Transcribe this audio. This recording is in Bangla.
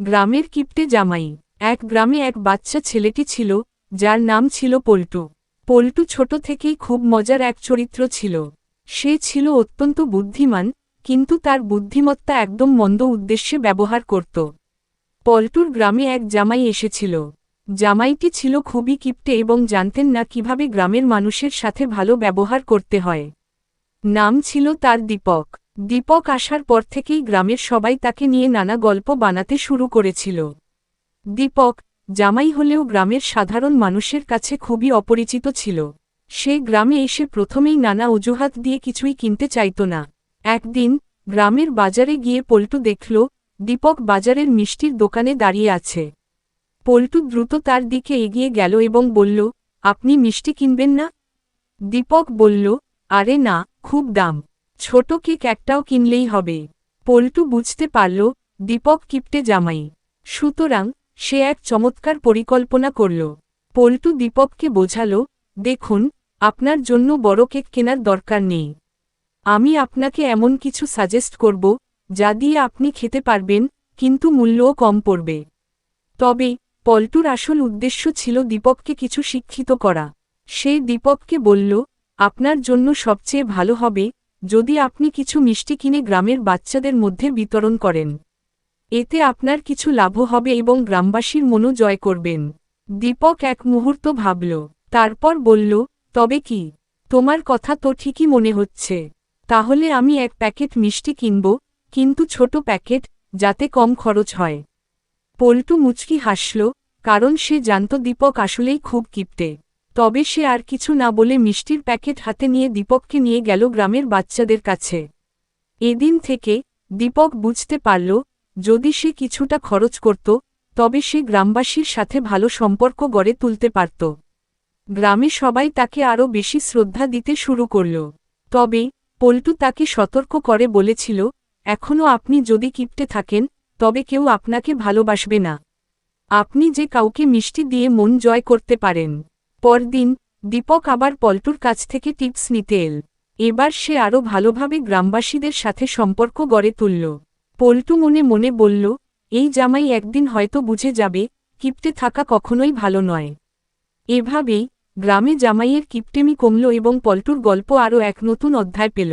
গ্রামের কিপ্টে জামাই। এক গ্রামে এক বাচ্চা ছেলেটি ছিল, যার নাম ছিল পল্টু। পল্টু ছোট থেকেই খুব মজার এক চরিত্র ছিল। সে ছিল অত্যন্ত বুদ্ধিমান, কিন্তু তার বুদ্ধিমত্তা একদম মন্দ উদ্দেশ্যে ব্যবহার করত। পল্টুর গ্রামে এক জামাই এসেছিল। জামাইটি ছিল খুবই কিপ্টে এবং জানতেন না কীভাবে গ্রামের মানুষের সাথে ভালো ব্যবহার করতে হয়। নাম ছিল তার দীপক। দীপক আসার পর থেকেই গ্রামের সবাই তাকে নিয়ে নানা গল্প বানাতে শুরু করেছিল। দীপক, জামাই হলেও গ্রামের সাধারণ মানুষের কাছে খুবই অপরিচিত ছিল। সে গ্রামে এসে প্রথমেই নানা অজুহাত দিয়ে কিছুই কিনতে চাইত না। একদিন, গ্রামের বাজারে গিয়ে পল্টু দেখল, দীপক বাজারের মিষ্টির দোকানে দাঁড়িয়ে আছে। পল্টু দ্রুত তার দিকে এগিয়ে গেল এবং বলল, আপনি মিষ্টি কিনবেন না? দীপক বলল, আরে না, খুব দাম। ছোট কেক একটাও কিনলেই হবে। পল্টু বুঝতে পারল, দীপক কিপ্টে জামাই। সুতরাং, সে এক চমৎকার পরিকল্পনা করল। পল্টু দীপককে বোঝাল, দেখুন, আপনার জন্য বড় কেক কেনার দরকার নেই। আমি আপনাকে এমন কিছু সাজেস্ট করব, যা দিয়ে আপনি খেতে পারবেন, কিন্তু মূল্যও কম পড়বে। তবে, পল্টুর আসল উদ্দেশ্য ছিল দীপককে কিছু শিক্ষিত করা। সে দীপককে বলল, আপনার জন্য সবচেয়ে ভালো হবে যদি আপনি কিছু মিষ্টি কিনে গ্রামের বাচ্চাদের মধ্যে বিতরণ করেন। এতে আপনার কিছু লাভ হবে এবং গ্রামবাসীর মনও জয় করবেন। দীপক এক মুহূর্ত ভাবল, তারপর বলল, তবে কি? তোমার কথা তো ঠিকই মনে হচ্ছে। তাহলে আমি এক প্যাকেট মিষ্টি কিনব, কিন্তু ছোট প্যাকেট, যাতে কম খরচ হয়। পল্টু মুচকি হাসল, কারণ সে জানত দীপক আসলেই খুব কিপটে। তবে সে আর কিছু না বলে মিষ্টির প্যাকেট হাতে নিয়ে দীপককে নিয়ে গেল গ্রামের বাচ্চাদের কাছে। এদিন থেকে দীপক বুঝতে পারল, যদি সে কিছুটা খরচ করত, তবে সে গ্রামবাসীর সাথে ভালো সম্পর্ক গড়ে তুলতে পারত। গ্রামে সবাই তাকে আরও বেশি শ্রদ্ধা দিতে শুরু করল। তবে পল্টু তাকে সতর্ক করে বলেছিল এখনও আপনি যদি কিপটে থাকেন, তবে কেউ আপনাকে ভালোবাসবে না। আপনি যে কাউকে মিষ্টি দিয়ে মন জয় করতে পারেন। পরদিন দীপক আবার পল্টুর কাছ থেকে টিপস নিতে এল। এবার সে আরও ভালোভাবে গ্রামবাসীদের সাথে সম্পর্ক গড়ে তুলল। পল্টু মনে মনে বলল, এই জামাই একদিন হয়তো বুঝে যাবে, কিপটে থাকা কখনোই ভালো নয় এভাবেই গ্রামে জামাইয়ের কিপটেমি কমল এবং পল্টুর গল্প আরও এক নতুন অধ্যায় পেল।